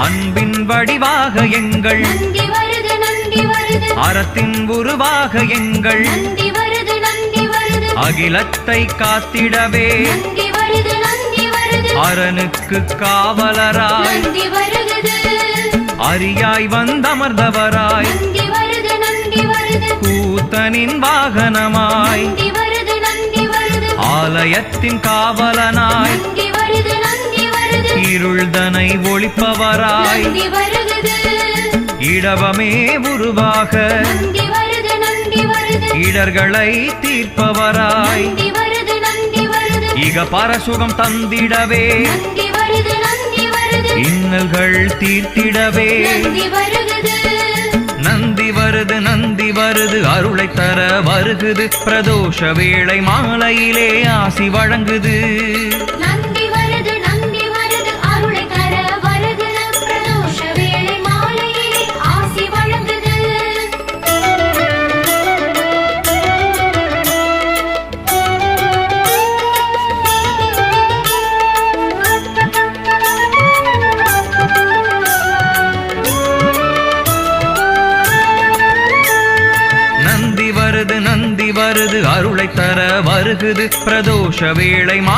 அன்பின் வடிவாக எங்கள் அறத்தின் உருவாக எங்கள் அகிலத்தை காத்திடவே அரணுக்கு காவலராய் அரியாய் வந்தமர்ந்தவராய் கூத்தனின் வாகனமாய் ஆலயத்தின் காவலனாய் நந்தி வருகுது இடவமே உருவாக இடர்களை தீர்ப்பவராய் இக பரசுகம் தந்திடவே இன்னல்கள் தீர்த்திடவே நந்தி வருது நந்தி வருது அருளை தர வருகுது. பிரதோஷ வேளை மாலையிலே ஆசி வழங்குது. வருது நந்தி வருது அருளை தர வருகுது பிரதோஷ வேளை மா